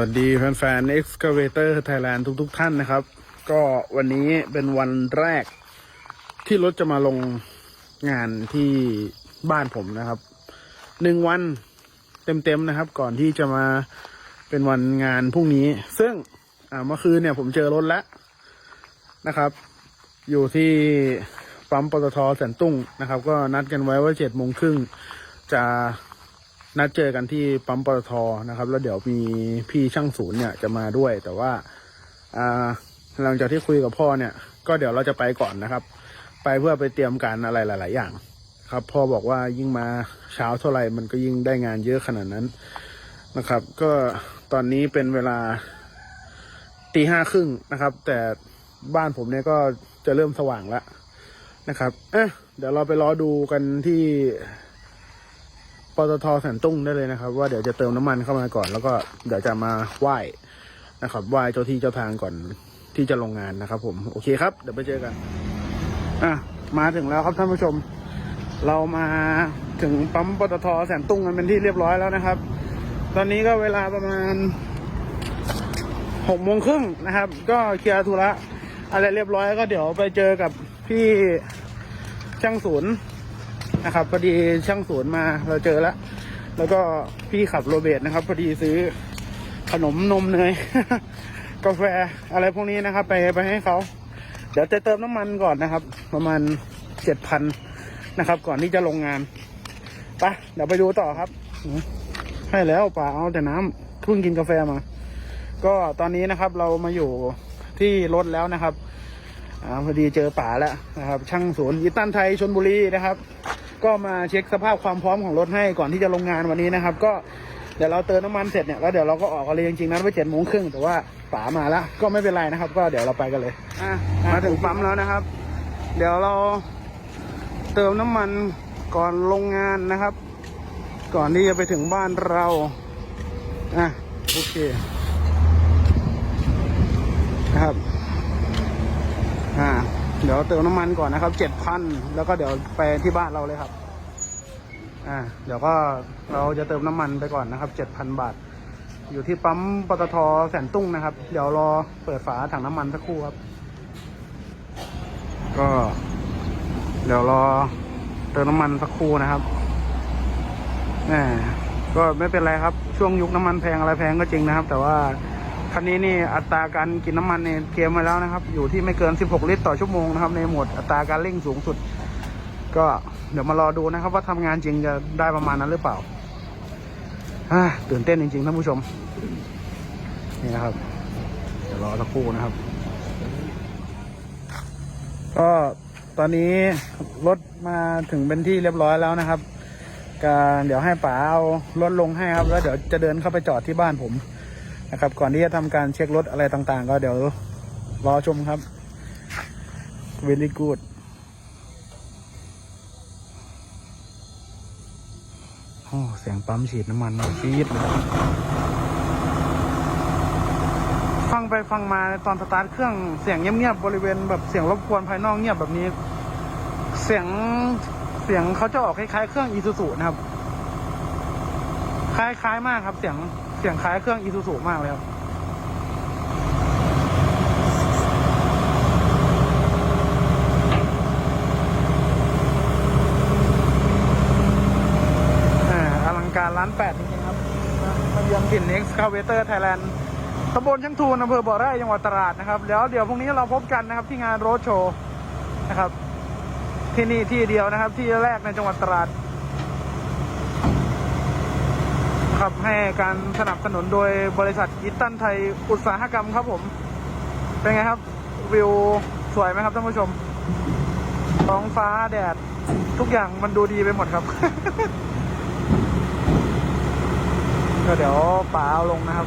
วัสดีแฟนๆ Excavator Thailand ทุกๆทท่านนะครับ ก็วันนี้เป็นวันแรกที่รถจะมาลงงานที่บ้านผมนะครับหนึ่งวันเต็มๆนะครับ ก่อนที่จะมาเป็นวันงานพรุ่งนี้ ซึ่งเมื่อคืนเนี่ยผมเจอรถแล้วนะครับ อยู่ที่ปั๊มปตทแสนตุ้งนะครับ ก็นัดกันไว้ว่าเจ็ดโมงครึ่งจะ นัดเจอกันที่ปั๊มปตทนะครับ แล้วเดี๋ยวมีพี่ช่างศูนย์เนี่ยจะมาด้วย แต่ว่าหลังจากที่คุยกับพ่อเนี่ย ก็เดี๋ยวเราจะไปก่อนนะครับ ไปเพื่อไปเตรียมการอะไรหลาย ๆ อย่าง ครับ พ่อบอกว่ายิ่งมาเช้าเท่าไหร่มันก็ยิ่งได้งานเยอะขนาดนั้นนะครับ ก็ตอนนี้เป็นเวลาตีห้าครึ่งนะครับ แต่บ้านผมเนี่ยก็จะเริ่มสว่างแล้วนะครับ เอ๊ะเดี๋ยวเราไปรอดูกันที่ ปตทแสนตุ้งได้เลยนะครับ ว่าเดี๋ยวจะเติมน้ำมันเข้ามาก่อน แล้วก็เดี๋ยวจะมาไหว้นะครับไหว้เจ้าที่เจ้าทางก่อนที่จะลงงานนะครับ ผมโอเคครับ เดี๋ยวไปเจอกัน อะมาถึงแล้วครับท่านผู้ชม เรามาถึงปั๊มปตทแสนตุ้งกันเป็นที่เรียบร้อยแล้วนะครับ ตอนนี้ก็เวลาประมาณหกโมงครึ่งนะครับ ก็เคลียร์ธุระอะไรเรียบร้อยก็เดี๋ยวไปเจอกับพี่ช่างศูนย์ นะครับพอดีช่างศูนมาเราเจอแล้ว แล้วก็พี่ขับโรเบตนะครับ พอดีซื้อขนมนมเนยกาแฟอะไรพวกนี้นะครับ ไปไปให้เขาเดี๋ยวจะเติมน้ำมันก่อนนะครับ ประมาณเจ็ดพันนะครับ ก่อนที่จะลงงานไปเดี๋ยวไปดูต่อครับให้แล้วป่าเอาแต่น้ำเพิ่งกินกาแฟมา ก็ตอนนี้นะครับเรามาอยู่ที่รถแล้วนะครับอพอดีเจอป๋าแล้วนะครับ ช่างศูนย์ยิตันไทยชนบุรีนะครับ ก็มาเช็คสภาพความพร้อมของรถให้ก่อนที่จะลงงานวันนี้นะครับ ก็เดี๋ยวเราเติมน้ำมันเสร็จเนี่ยแล้วเดี๋ยวเราก็ออกกันเลยจริงๆนั้นไว้เจ็ดโมงครึ่งแต่ว่าป๋ามาแล้วก็ไม่เป็นไรนะครับ ก็เดี๋ยวเราไปกันเลยอะมาถึงปั๊มแล้วนะครับ เดี๋ยวเราเติมน้ำมันก่อนลงงานนะครับ ก่อนที่จะไปถึงบ้านเราอะโอเคนะครับอ่าเดี๋ยวเติมน้ำมันก่อนนะครับเจ็ดพันแล้วก็เดี๋ยวไปที่บ้านเราเลยครับ อ่าเดี๋ยวก็เราจะเติมน้ำมันไปก่อนนะครับเจ็ดพันบาท อยู่ที่ปั๊มปตทแสนตุ้งนะครับ เดี๋ยวรอเปิดฝาถังน้ำมันสักครู่ครับ ก็ เดี๋ยวรอเติมน้ำมันสักครู่นะครับแหมก็ไม่เป็นไรครับ ช่วงยุคน้ำมันแพงอะไรแพงก็จริงนะครับ แต่ว่าคันนี้นี่อัตราการกินน้ำมันเนี่ยเกมมาแล้วนะครับ อยู่ที่ไม่เกิน 16 ลิตรต่อชั่วโมงนะครับ ในโหมดอัตราการเร่งสูงสุด ก็เดี๋ยวมารอดูนะครับ ว่าทำงานจริงจะได้ประมาณนั้นหรือเปล่าตื่นเต้นจริงๆท่านผู้ชม นี่นะครับ เดี๋ยวรอสักครู่นะครับ ก็ตอนนี้รถมาถึงเป็นที่เรียบร้อยแล้วนะครับก็เดี๋ยวให้ป๋าเอารถลงให้ครับแล้วเดี๋ยวจะเดินเข้าไปจอดที่บ้านผมนะครับ ก่อนที่จะทำการเช็ครถอะไรต่างๆ ก็เดี๋ยวรอชมครับ very good โอ้เสียงปั๊มฉีดน้ำมันฟีดเลยฟังไปฟังมาตอนสตาร์ทเครื่องเสียงเงียบๆบริเวณแบบเสียงรบกวนภายนอกเงียบแบบนี้ เสียงเสียงเขาจะออกคล้ายๆเครื่องอีซูซูนะครับ คล้ายๆมากครับ เสียงเสียงคล้ายเครื่องอีซูซูมากเลยครับ อ่าอ ร้านแปดจริงๆครับมาเยี่ยมถิ่น Excavator Thailand ตำบลช่างทูนอำเภอบ่อไร่จังหวัดตราดนะครับ แล้วเดี๋ยวพรุ่งนี้เราพบกันนะครับที่งานโรดโชว์นะครับ ที่นี่ที่เดียวนะครับ ที่แรกในจังหวัดตราดครับให้การสนับสนุนโดยบริษัทยิตตันไทยอุตสาหกรรมครับผม เป็นไงครับ วิวสวยไหมครับท่านผู้ชมท้องฟ้าแดด ทุกอย่างมันดูดีไปหมดครับ ก็เดี๋ยวป๋าเอาลงนะครับ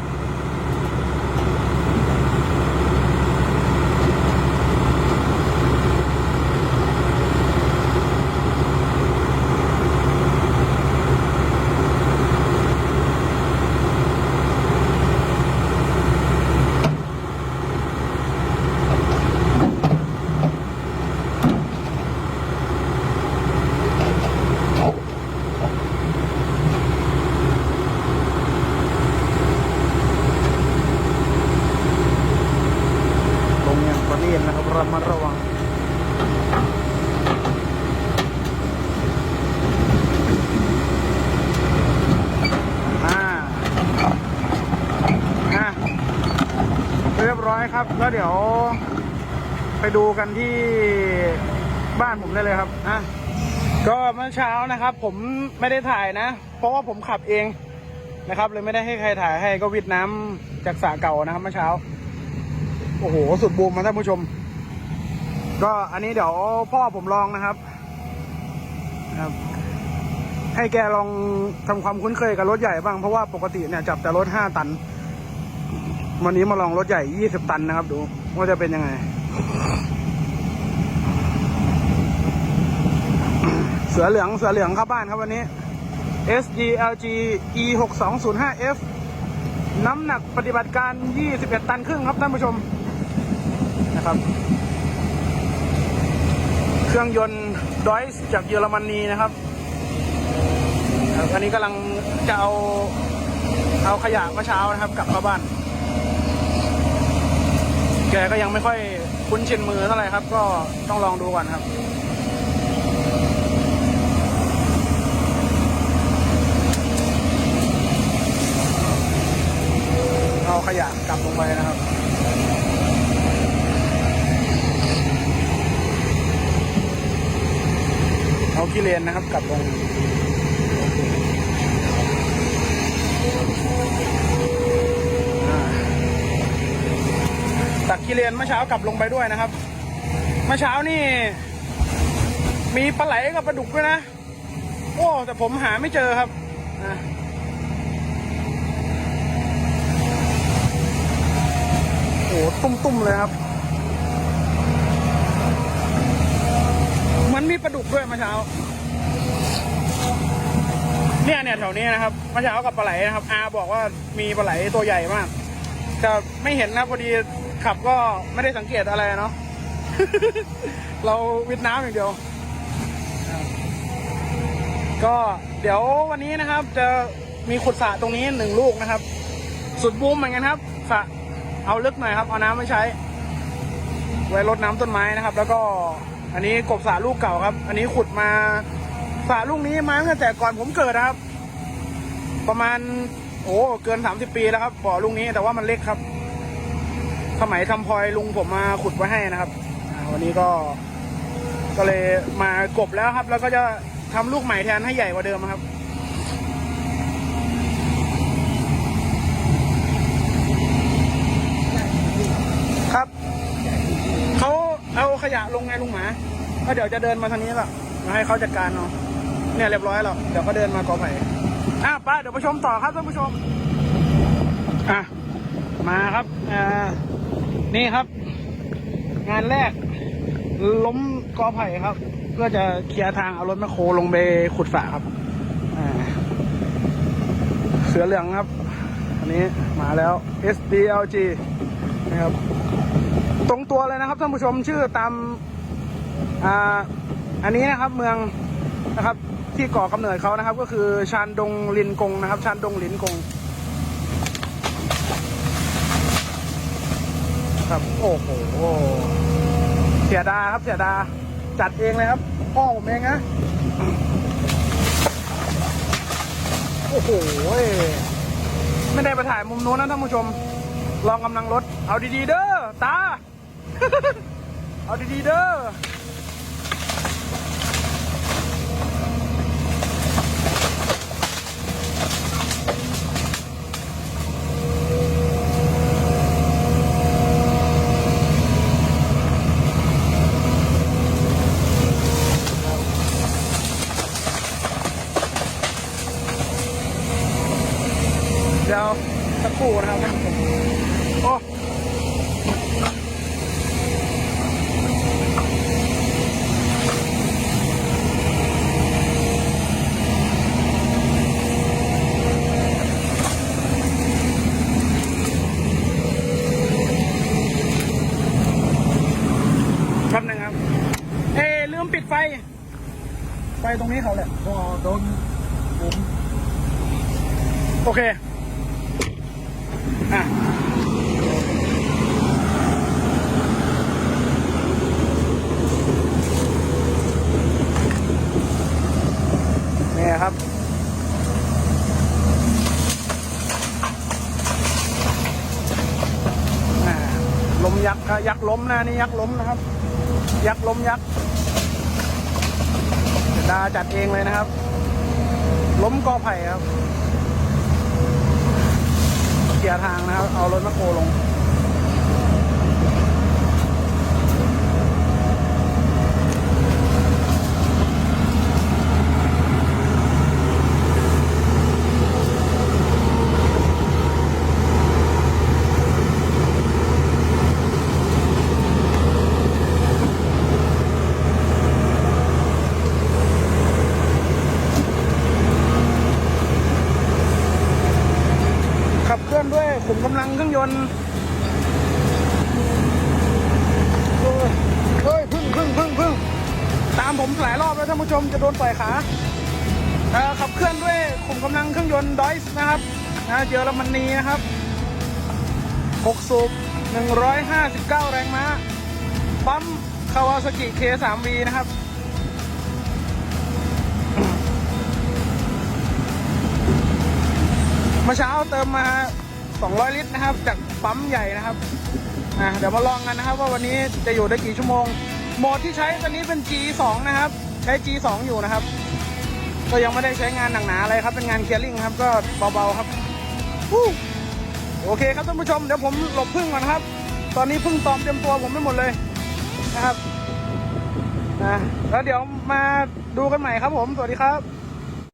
เดี๋ยว ไปดูกันที่บ้านผมได้เลยครับอะก็เมื่อเช้านะครับ ผมไม่ได้ถ่ายนะ เพราะว่าผมขับเองนะครับ เลยไม่ได้ให้ใครถ่ายให้ก็วิดน้ำจากสระเก่านะครับเมื่อเช้า โอ้โห สุดบูมมาท่านผู้ชม ก็อันนี้เดี๋ยวพ่อผมลองนะครับนะครับ ให้แกลองทำความคุ้นเคยกับรถใหญ่บ้างเพราะว่าปกติเนี่ยจับแต่รถห้าตัน วันนี้มาลองรถใหญ่ยี่สิบตันนะครับ ดู ว่าจะเป็นยังไง เสือเหลือง เสือเหลืองเข้าบ้านครับวันนี้ SGLG E 6 2 0 5 F น้ำหนักปฏิบัติการ 21 ตันครึ่งครับท่านผู้ชม นะครับ เครื่องยนต์ดอยส์จากเยอรมนีนะครับครับอันนี้กำลังจะเอาเอาขยะเมื่อเช้านะครับ กลับเข้าบ้าน แกก็ยังไม่ค่อยคุ้นชินมือเท่าไหร่ครับ ก็ต้องลองดูก่อนครับเอาขยะกลับลงไปนะครับเอาขี้เลนนะครับกลับลง อ่าตั กขี้เลนเมื่อเช้ากลับลงไปด้วยนะครับ เมื่อเช้านี่ มีปลาไหลกับปลาดุกด้วยนะ โอ้ แต่ผมหาไม่เจอครับอะโอ้ตุ้มๆเลยครับ มันมีปลาดุกด้วยเมื่อเช้า เนี่ยเนี่ยแถวนี้นะครับเมื่อเช้ากับปลาไหลนะครับอาบอกว่ามีปลาไหลตัวใหญ่มากแต่ไม่เห็นนะพอดี ขับก็ไม่ได้สังเกตอะไรเนาะ เราวิดน้ำอย่างเดียว ก็เดี๋ยววันนี้นะครับ จะมีขุดสระตรงนี้หนึ่งลูกนะครับ สุดบูมเหมือนกันครับสระเอาลึกหน่อยครับ เอาน้ำไม่ใช้ ไว้รดน้ำต้นไม้นะครับ แล้วก็อันนี้กบสระลูกเก่าครับ อันนี้ขุดมาสระลูกนี้มาตั้งแต่ก่อนผมเกิดครับ ประมาณโอ้เกินสามสิบปีแล้วครับบ่อลูกนี้แต่ว่ามันเล็กครับ สมัยทำพลอยลุงผมมาขุดไว้ให้นะครับวันนี้ก็ก็เลยมากบแล้วครับ แล้วก็จะทำลูกใหม่แทนให้ใหญ่กว่าเดิมครับครับเขาเอาขยะลงไงลุงหมาก็เดี๋ยวจะเดินมาทางนี้แหละมาให้เขาจัดการเนาะเนี่ยเรียบร้อยแล้วเดี๋ยวก็เดินมากอไผ่อะป้าเดี๋ยวไปชมต่อครับท่านผู้ชมอะมาครับอ่า นี่ครับ งานแรก ล้มกอไผ่ครับ เพื่อจะเคลียร์ทางเอารถแมคโครลงไปขุดสระครับเสือเหลืองครับ อันนี้มาแล้ว SDLG นะครับ ตรงตัวเลยนะครับท่านผู้ชมชื่อตามอ่าอันนี้นะครับเมืองนะครับที่ก่อกำเนิดเขานะครับ ก็คือชานดงลินกงนะครับ ชานดงลินกง ครับ โอ้โหเสียดาครับเสียดา จัดเองเลยครับพ่อผมเองนะโอ้โหไม่ได้ไปถ่ายมุมนู้นนะท่านผู้ชม ลองกำลังรถ เอาดีๆเด้อตา เอาดีๆเด้อเดี๋ยว สักครู่นะครับท่านผู้ชมโอ้แป๊บหนึงครับ เอ้ลืมปิดไฟ ไฟตรงนี้เขาแหละ ก็โดนผม โอเค อะ นี่ครับ อ่าลม ยักษ์ครับยักษ์ ล้มนะนี่ยักษ์ล้มนะครับ ยักษ์ล้มยักษ์ดาจัดเองเลยนะครับ ล้มกอไผ่ครับเกียร์ทางนะครับ เอารถมาโคลง ขับเคลื่อนด้วยขุมกำลังเครื่องยนต์โอ้ยเฮ้ยพึ่งพึ่งพึ่งพึ่งตามผมหลายรอบแล้วท่า นปล่อยขาขับเคลื่อนด้วยขุมกำลังเครื่องยนต์ดอยส์นะครับนะเยอรมนีนะครับ6สูบ159 แรงม้า ปั๊มคาวาซากิ K3V นะครับ เมื่อเช้าเติมมา 200 ลิตรนะครับ จากปั๊มใหญ่นะครับเดี๋ยวมาลองกันนะครับว่าวันนี้จะอยู่ได้กี่ชั่วโมง โหมดที่ใช้ตอนนี้เป็น G2 นะครับ ช้ G2 อยู่นะครับ ก็ยังไม่ได้ใช้งานหนักหนาอะไรครับ เป็นงานเคลียร์ลิงครับ ก็เบาๆครับโอเคครับท่านผู้ชม เดี๋ยวผมหลบพึ่งก่อนครับ ตอนนี้พึ่งตอมเต็มตัวผมไม่หมดเลยนะครับนะแล้วเดี๋ยวมาดูกันใหม่ครับผม สวัสดีครับ